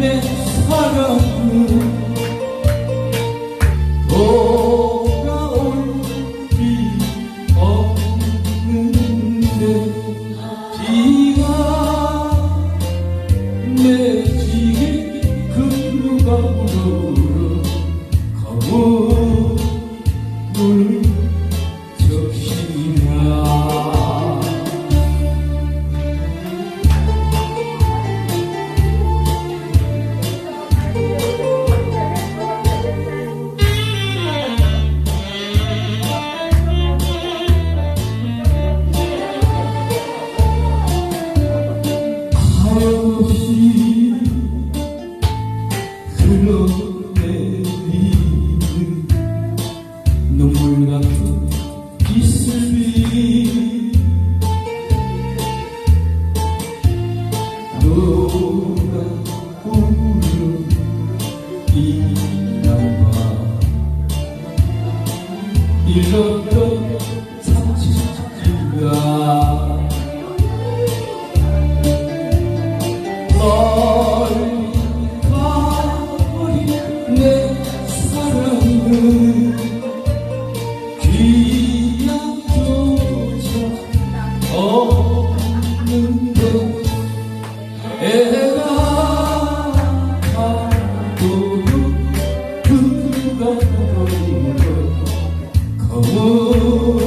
Yine sarıl 없이 흘러내리는 눈물 같은 이슬이 너가 울어 이나봐 일렀던 Oh.